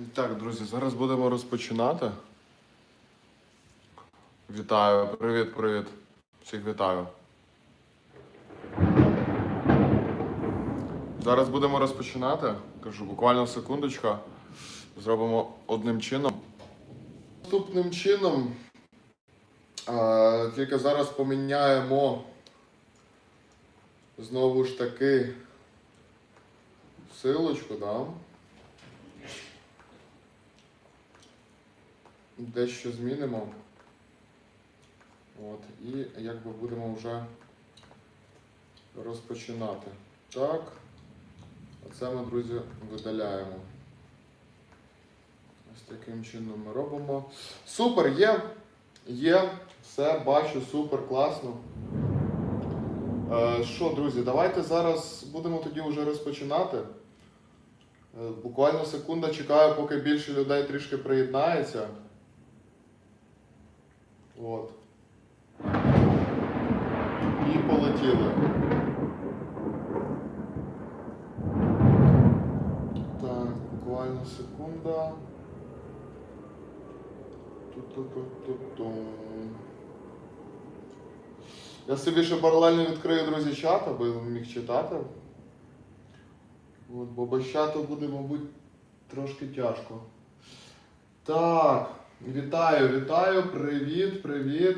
І Так, друзі, зараз будемо розпочинати. Вітаю, привіт, привіт. Всіх вітаю. Зараз будемо розпочинати. Кажу, буквально секундочка. Зробимо одним чином. Наступним чином. А, тільки зараз поміняємо знову ж таки силочку, да? Дещо змінимо. От, і якби будемо вже розпочинати. Так. Оце ми, друзі, видаляємо. Ось таким чином ми робимо. Супер, є. Є. Все, бачу, супер, класно. Е, Що, друзі, давайте зараз будемо тоді вже розпочинати. Е, Буквально секунда чекаю, поки більше людей трішки приєднається. От. І полетіли. Так, буквально секунда. Ту-ту-ту-ту-ту. Я собі ще паралельно відкрию, друзі, чат, аби міг читати. От, бо без чату буде, мабуть, трошки тяжко. Так, вітаю, вітаю, привіт, привіт.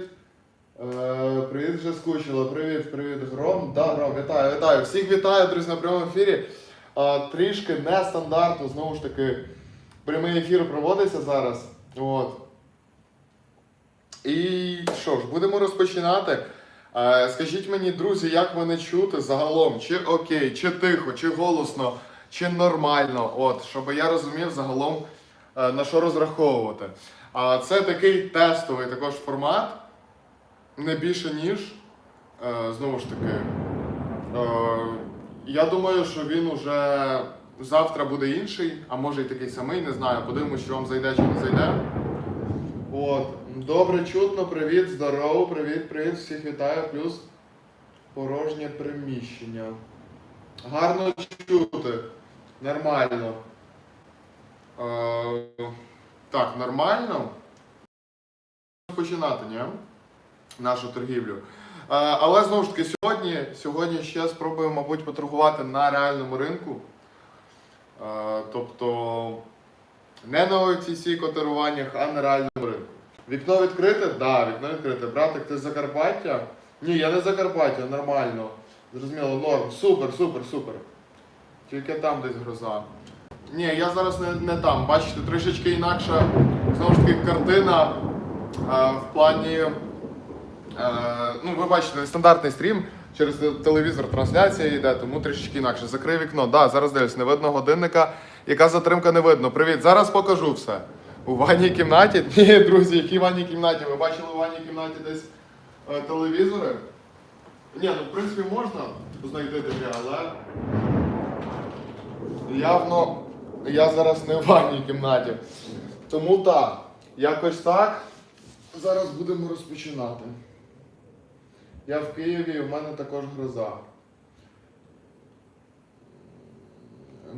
Е, привіт, вже скучила. Привіт, привіт, Гром. Да, Гром, вітаю, вітаю. Всіх вітаю, друзі, на прямому ефірі. Е, трішки нестандартно, знову ж таки, прямий ефір проводиться зараз. От. І що ж, будемо розпочинати. Е, Скажіть мені, друзі, як мене чути загалом? Чи окей, чи тихо, чи голосно, чи нормально? От, щоб я розумів загалом е, на що розраховувати. Це такий тестовий також формат, не більше ніж. Е, Знову ж таки, е, я думаю, що він уже завтра буде інший, а може й такий самий, не знаю. Подивимось, що вам зайде чи не зайде. От, добре чутно, привіт, здорово, привіт, привіт, всіх вітаю, плюс порожнє приміщення. Гарно чути. Нормально. Так, нормально. Починати, ні? Нашу торгівлю. Е, але знову ж таки, сьогодні, сьогодні ще спробуємо, мабуть, поторгувати на реальному ринку. Е, тобто не на OTC котируваннях, а на реальному ринку. Вікно відкрите? Так, да, вікно відкрите. Братик, ти з Закарпаття? Ні, я не з Закарпаття, нормально. Зрозуміло, норм. Супер, супер, супер. Тільки там десь гроза. Ні, я зараз не, не там. Бачите, трішечки інакша знову ж таки картина е, в плані. Е, ну, ви бачите, стандартний стрім. Через телевізор трансляція йде, тому трішечки інакше. Закрий вікно. Да, зараз дивлюсь, не видно годинника. Яка затримка не видно. Привіт, зараз покажу все. У ванній кімнаті. Ні, друзі, які ванній кімнаті? Ви бачили у ванній кімнаті десь е, телевізори? Ні, ну в принципі можна знайти таке, але явно я зараз не в ванній кімнаті. Тому так, якось так. Зараз будемо розпочинати. Я в Києві, в мене також гроза.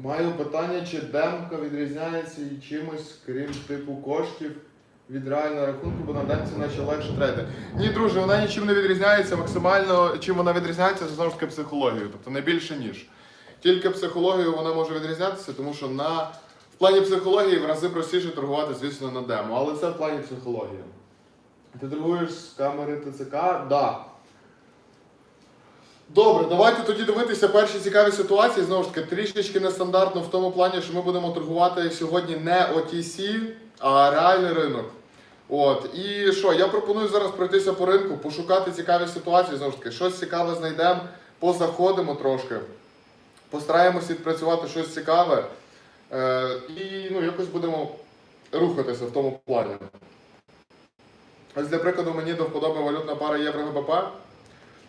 Маю питання, чи демка відрізняється і чимось, крім типу коштів від реального рахунку, бо на демці наче легше трейди. Ні, друже, вона нічим не відрізняється. Максимально чим вона відрізняється, це знову ж таки психологією, тобто не більше ніж. Тільки психологією вона може відрізнятися, тому що на в плані психології в рази простіше торгувати, звісно, на демо, але це в плані психології. Ти торгуєш з камери ТЦК? Так. Да. Добре, давайте тоді дивитися перші цікаві ситуації. Знову ж таки, трішечки нестандартно в тому плані, що ми будемо торгувати сьогодні не OTC, а реальний ринок. От, і що, я пропоную зараз пройтися по ринку, пошукати цікаві ситуації. Знову ж таки, щось цікаве знайдемо, позаходимо трошки, постараємося відпрацювати щось цікаве. Е, і ну, якось будемо рухатися в тому плані. Ось для прикладу, мені до вподоби валютна пара євро-ГБП.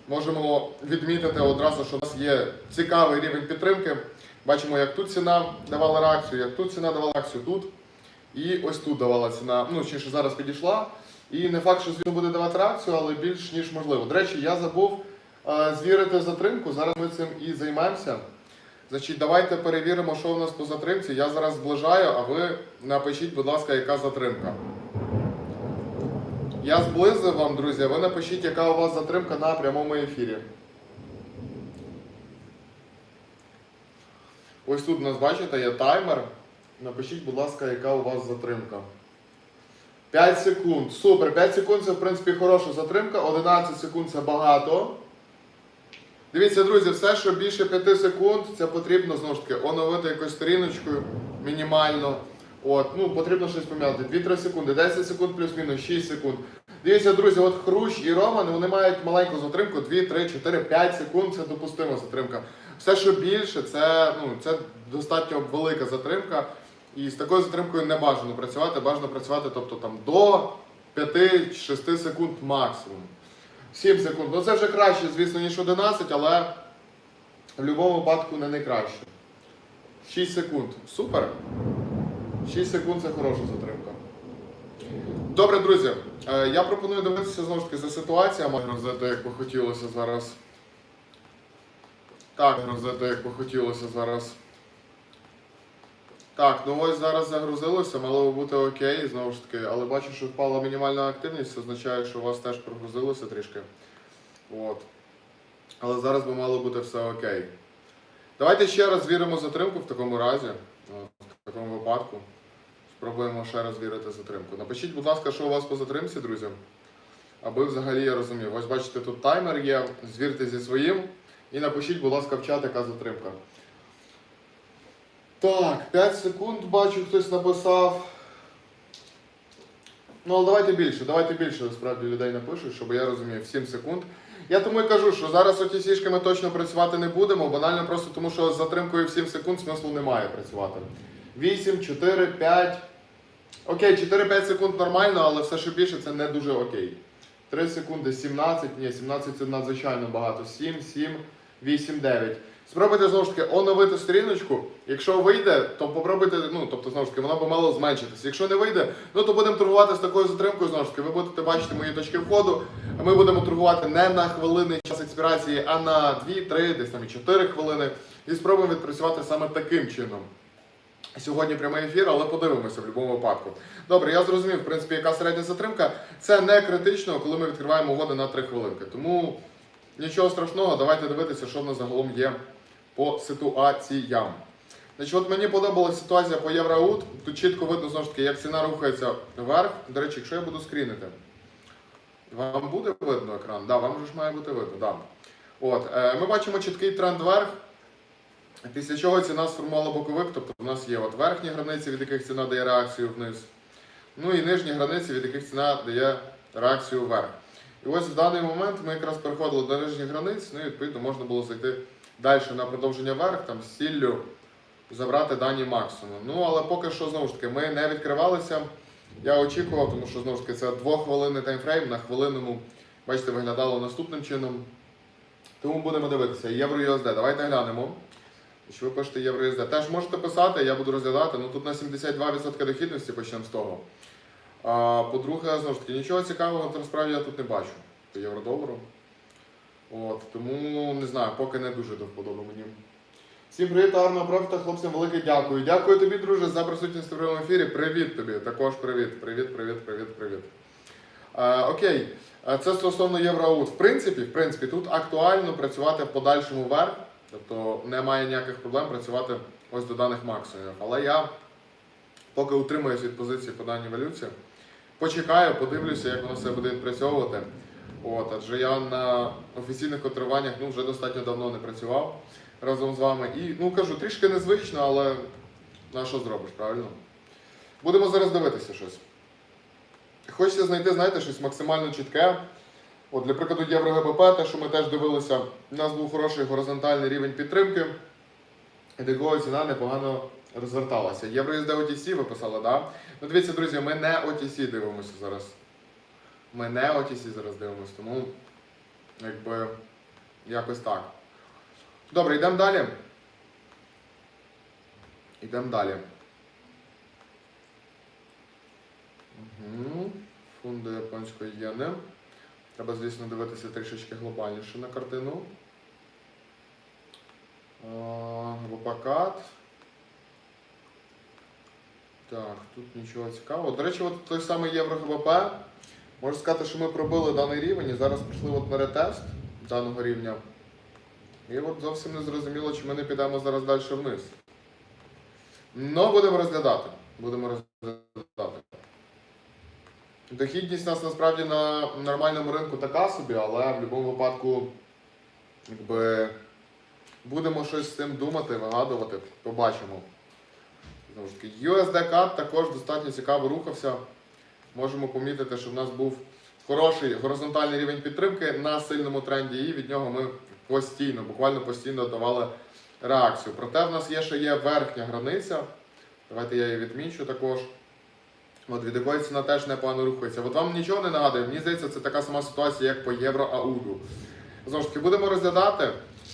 Можемо відмітити одразу, що у нас є цікавий рівень підтримки. Бачимо, як тут ціна давала реакцію, як тут ціна давала реакцію тут. І ось тут давала ціна, ну чи що зараз підійшла. І не факт, що звісно буде давати реакцію, але більш ніж можливо. До речі, я забув е, звірити затримку. Зараз ми цим і займемося. Значить, давайте перевіримо, що в нас по затримці. Я зараз зближаю, а ви напишіть, будь ласка, яка затримка. Я зблизив вам, друзі, ви напишіть, яка у вас затримка на прямому ефірі. Ось тут у нас, бачите, є таймер. Напишіть, будь ласка, яка у вас затримка. 5 секунд. Супер. 5 секунд це, в принципі, хороша затримка. 11 секунд це багато. Дивіться, друзі, все, що більше 5 секунд, це потрібно знову ж таки оновити якоюсь сторіночкою мінімально. От, ну, потрібно щось пом'яти. 2-3 секунди, 10 секунд плюс-мінус, 6 секунд. Дивіться, друзі, от Хрущ і Роман, вони мають маленьку затримку, 2, 3, 4, 5 секунд це допустима затримка. Все, що більше, це, ну, це достатньо велика затримка. І з такою затримкою не бажано працювати, бажано працювати тобто, там, до 5-6 секунд максимум. 7 секунд. Ну це вже краще, звісно, ніж 11, але в будь-якому випадку не найкраще. 6 секунд. Супер. 6 секунд це хороша затримка. Добре, друзі. е, Я пропоную дивитися знову ж таки за ситуаціями. Розeti, як би хотілося зараз. Так, розeti, як би хотілося зараз. Так, ну ось зараз загрузилося, мало би бути окей, знову ж таки, але бачу, що впала мінімальна активність, це означає, що у вас теж прогрузилося трішки. От. Але зараз би мало бути все окей. Давайте ще раз звіримо затримку в такому разі, в такому випадку. Спробуємо ще раз вірити затримку. Напишіть, будь ласка, що у вас по затримці, друзі. Аби взагалі я розумів. Ось бачите, тут таймер є, звірте зі своїм. І напишіть, будь ласка, в чат, яка затримка. Так, 5 секунд бачу, хтось написав. Ну, але давайте більше, давайте більше справді людей напишуть, щоб я розумів, 7 секунд. Я тому і кажу, що зараз сішки ми точно працювати не будемо, банально просто тому, що з затримкою в 7 секунд смислу немає працювати. 8, 4, 5. Окей, 4-5 секунд нормально, але все, що більше, це не дуже окей. 3 секунди, 17, ні, 17 це надзвичайно багато. 7, 7, 8, 9. Спробуйте знову ж таки оновити сторіночку. Якщо вийде, то попробуйте, ну тобто знову ж таки, вона би мало зменшитися. Якщо не вийде, ну то будемо торгувати з такою затримкою. Знову ж таки, ви будете бачити мої точки входу. Ми будемо торгувати не на хвилини час експірації, а на 2, 3, десь там і 4 хвилини. І спробуємо відпрацювати саме таким чином. Сьогодні прямий ефір, але подивимося в будь-якому випадку. Добре, я зрозумів, в принципі, яка середня затримка. Це не критично, коли ми відкриваємо угоди на 3 хвилинки. Тому нічого страшного, давайте дивитися, що в нас загалом є по ситуаціям. Значить, от мені подобалася ситуація по Євроаут. Тут чітко видно знову ж таки, як ціна рухається вверх. До речі, якщо я буду скрінити, вам буде видно екран? Да, вам же ж має бути видно. Да. От, е, ми бачимо чіткий тренд вверх. Після чого ціна сформувала боковик, тобто у нас є от верхні границі, від яких ціна дає реакцію вниз. Ну і нижні границі, від яких ціна дає реакцію вверх. І ось в даний момент ми якраз переходили до нижніх границь, ну і відповідно можна було зайти далі на продовження вверх, там з ціллю забрати дані максимум. Ну але поки що знову ж таки ми не відкривалися. Я очікував, тому що знову ж таки це двохвилинний таймфрейм на хвилинному, бачите, виглядало наступним чином. Тому будемо дивитися. Євро USD. Давайте глянемо. Що ви пишете євро USD. Теж можете писати, я буду розглядати. Ну тут на 72% дохідності почнемо з того. По-друге, знову ж таки, нічого цікавого насправді я тут не бачу по євро-долару. От, тому не знаю, поки не дуже до вподоби мені. Всім привіт, Арно Профіта, хлопцям велике дякую. Дякую тобі, друже, за присутність в прямому ефірі. Привіт тобі. Також привіт. Привіт, привіт, привіт, привіт. А, окей, це стосовно Євроаут. В принципі, в принципі, тут актуально працювати в подальшому вверх, тобто немає ніяких проблем працювати ось до даних максимумів. Але я поки утримуюсь від позиції по даній валюці, почекаю, подивлюся, як воно себе буде відпрацьовувати. От, адже я на офіційних контролюваннях ну, вже достатньо давно не працював разом з вами. І ну кажу, трішки незвично, але на що зробиш, правильно? Будемо зараз дивитися щось. Хочеться знайти, знаєте, щось максимально чітке. От, для прикладу, Євро ГБП, те, що ми теж дивилися, у нас був хороший горизонтальний рівень підтримки, і до якого ціна непогано розверталася. Євро USD OTC ви писали, да? Ну дивіться, друзі, ми не OTC дивимося зараз. Ми не OTC зараз дивимося, тому якби якось так. Добре, йдемо далі. Йдемо далі. Угу. Фунди японської єни. Треба, звісно, дивитися трішечки глобальніше на картину. А, Так, тут нічого цікавого. До речі, от той самий Євро ГБП. Можу сказати, що ми пробили даний рівень і зараз пішли от на ретест даного рівня. І от зовсім не зрозуміло, чи ми не підемо зараз далі вниз. Ну, будемо розглядати. Будемо розглядати. Дохідність у нас насправді на нормальному ринку така собі, але в будь-якому випадку якби, будемо щось з цим думати, вигадувати, побачимо. Знову ж таки, USD CAD також достатньо цікаво рухався. Можемо помітити, що в нас був хороший горизонтальний рівень підтримки на сильному тренді, і від нього ми постійно, буквально постійно давали реакцію. Проте в нас є ще є верхня границя. Давайте я її відмічу також. От від якої ціна теж непогано рухається. От вам нічого не нагадує, мені здається, це така сама ситуація, як по євро ауду. Знову ж таки, будемо розглядати.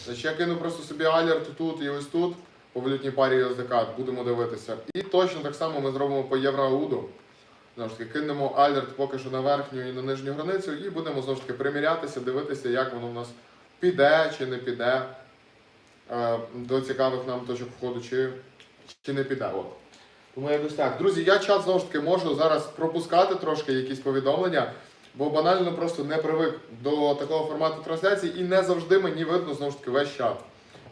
Значить, я кину просто собі алерт тут і ось тут по валютній парі USDK, будемо дивитися. І точно так само ми зробимо по євро ауду. Знову ж таки, кинемо алерт поки що на верхню і на нижню границю, і будемо знову ж таки примірятися, дивитися, як воно в нас піде чи не піде е, до цікавих нам точок входу, чи, чи не піде. От. Тому якось так. Друзі, я чат знову ж таки можу зараз пропускати трошки якісь повідомлення, бо банально просто не привик до такого формату трансляції і не завжди мені видно знову ж таки весь чат.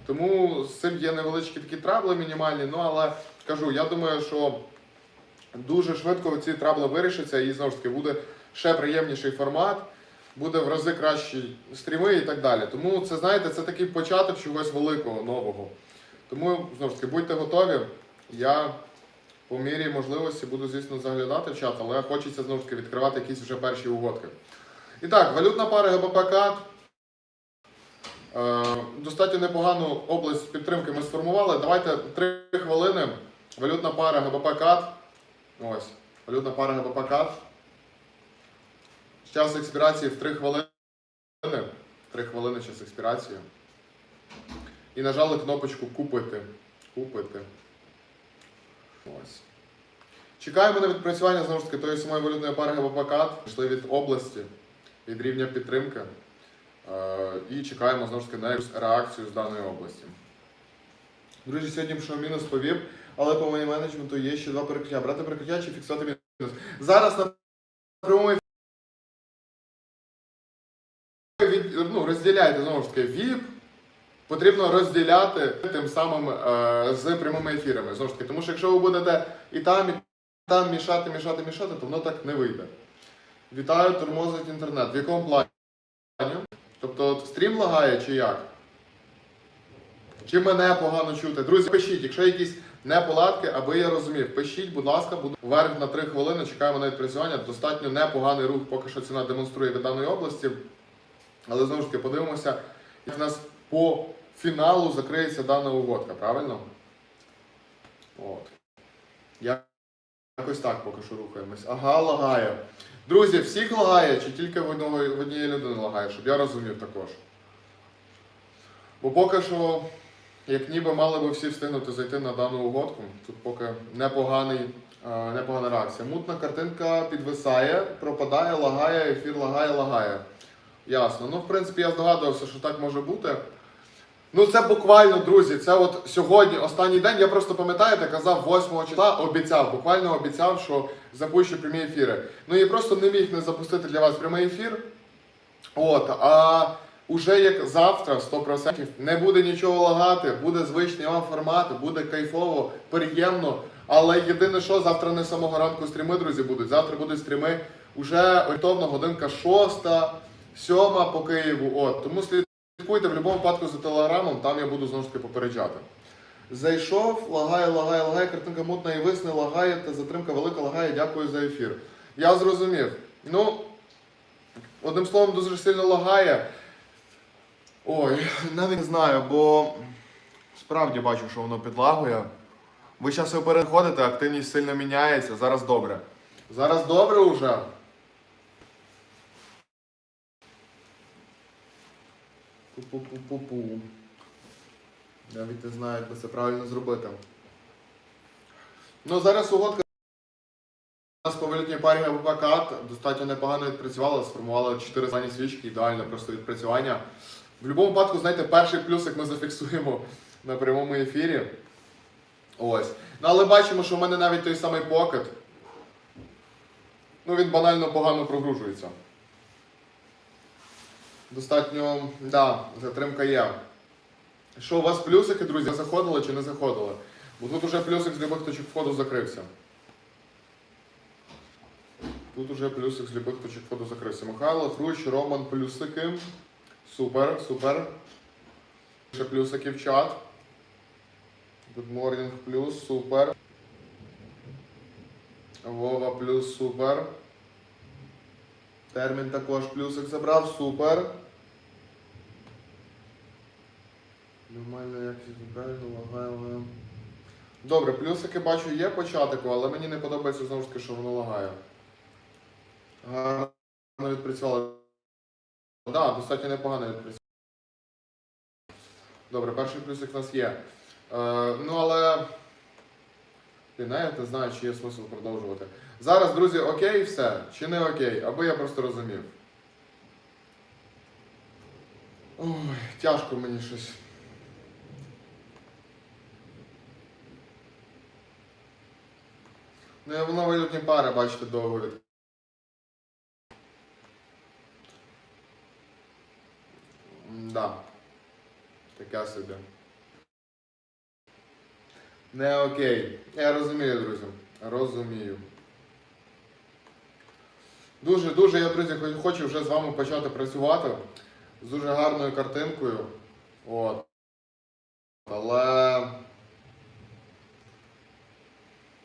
Тому з цим є невеличкі такі трабли мінімальні, ну але кажу, я думаю, що дуже швидко ці трабли вирішаться і знову ж таки буде ще приємніший формат, буде в рази кращі стріми і так далі. Тому це, знаєте, це такий початок чогось великого, нового. Тому знову ж таки будьте готові. Я по мірі можливості буду, звісно, заглядати в чат, але хочеться знову ж таки відкривати якісь вже перші угодки. І так, валютна пара ГБП КАТ. Е, достатньо непогану область підтримки ми сформували. Давайте 3 хвилини. Валютна пара ГБП КАТ. Ось. Валютна пара ГБП КАТ. Час експірації в 3 хвилини. 3 хвилини час експірації. І нажали кнопочку Купити. Купити. Ось. Чекаємо на відпрацювання знову ж таки тої самої валютної пари ГБП КАТ. Пішли від області, від рівня підтримки. Е, і чекаємо знову ж таки на реакцію з даної області. Друзі, сьогодні пішов мінус по ВІП, але по моєму менеджменту є ще два перекриття. Брати перекриття чи фіксувати мінус. Зараз на прямому ефірі ну, розділяйте знову ж таки ВІП. Потрібно розділяти тим самим е, з прямими ефірами. Знову ж таки, тому що якщо ви будете і там, і там мішати, мішати, мішати, то воно так не вийде. Вітаю, тормозить інтернет. В якому плані? Тобто стрім лагає чи як? Чи мене погано чути? Друзі, пишіть, якщо якісь неполадки, аби я розумів, пишіть, будь ласка, буду вверх на 3 хвилини, чекаємо на відпрацювання. Достатньо непоганий рух, поки що ціна демонструє від даної області. Але знову ж таки подивимося, як в нас по фіналу закриється дана угодка, правильно? От. Якось так поки що рухаємось. Ага, лагає. Друзі, всіх лагає, чи тільки в однієї людини лагає, щоб я розумів також. Бо поки що, як ніби мали би всі встигнути зайти на дану угодку, тут поки непоганий, е, непогана реакція. Мутна картинка підвисає, пропадає, лагає, ефір лагає, лагає. Ясно. Ну, в принципі, я здогадувався, що так може бути. Ну, це буквально, друзі, це от сьогодні, останній день, я просто пам'ятаєте, казав 8 числа, обіцяв, буквально обіцяв, що запущу прямі ефіри. Ну і просто не міг не запустити для вас прямий ефір. От, а уже як завтра, 100%, не буде нічого лагати, буде звичний вам формат, буде кайфово, приємно. Але єдине, що завтра не з самого ранку стріми, друзі, будуть. Завтра будуть стріми уже орієнтовно годинка 6, 7 по Києву. От, тому. Слідкуйте в будь-якому випадку за телеграмом, там я буду знову ж таки попереджати. Зайшов, лагає, лагає, лагає, картинка мутна і висне, лагає, та затримка велика лагає, дякую за ефір. Я зрозумів. Ну, одним словом, дуже сильно лагає. Ой, навіть не знаю, бо справді бачу, що воно підлагує. Ви зараз ви переходите, активність сильно міняється, зараз добре. Зараз добре вже. Пу-пу-пу-пу-пу. Навіть не знаю, як би це правильно зробити. Ну, зараз угодка у нас по валютній парі КАТ достатньо непогано відпрацювала, сформувала 4 зелені свічки, ідеальне просто відпрацювання. В будь-якому випадку, знаєте, перший плюсик ми зафіксуємо на прямому ефірі. Ось. Ну, але бачимо, що в мене навіть той самий покет. Ну, він банально погано прогружується. Достатньо, да, затримка є. Що у вас плюсики, друзі, заходили чи не заходили? Бо тут уже плюсик з любих точок входу закрився. Тут уже плюсик з любих точок входу закрився. Михайло, Хрущ, Роман, плюсики. Супер, супер. Ще плюсики в чат. Good morning, плюс, супер. Вова плюс, супер. Термін також плюсик забрав, супер. Нормально, як правильно лагає. Добре, плюсики бачу є по чатику, але мені не подобається знову ж таки, що воно лагає. Гарно відпрацювали. Так, да, достатньо непогано відпрацювали. Добре, перший плюсик у нас є. Е, ну але. Ти навіть не знаю, чи є смисл продовжувати. Зараз, друзі, окей, все, чи не окей, аби я просто розумів. Ой, тяжко мені щось. Ну, воно валютні пари, бачите, довго від. Да. Таке собі. Не окей. Я розумію, друзі. Розумію. Дуже, дуже я, друзі, хочу вже з вами почати працювати з дуже гарною картинкою. От. Але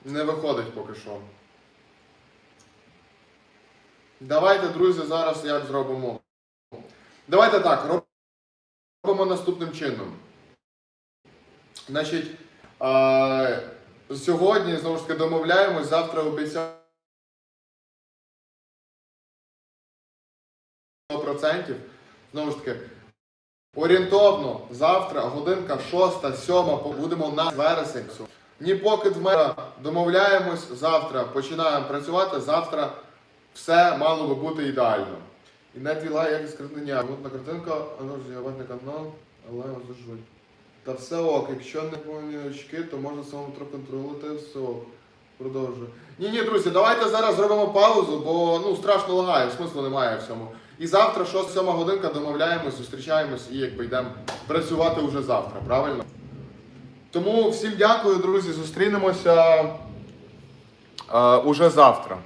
не виходить поки що. Давайте, друзі, зараз як зробимо. Давайте так, робимо наступним чином. Значить, сьогодні знову ж таки домовляємось, завтра обіцяємо 100%. Знову ж таки, орієнтовно завтра, годинка 6-7, будемо на вересень. Ні поки в мене домовляємось, завтра починаємо працювати, завтра все мало би бути ідеально. І не твіла як скритнення. Мутна картинка, воно ж з'явити канал, але зажуть. Та все ок, якщо не повні очки, то можна самому трохи контролювати, все ок. Продовжую. Ні, ні, друзі, давайте зараз зробимо паузу, бо ну страшно лагає, смислу немає в цьому. І завтра, 6-7 годинка, домовляємось, зустрічаємось і якби йдемо працювати вже завтра, правильно? Тому всім дякую, друзі, зустрінемося е, уже завтра.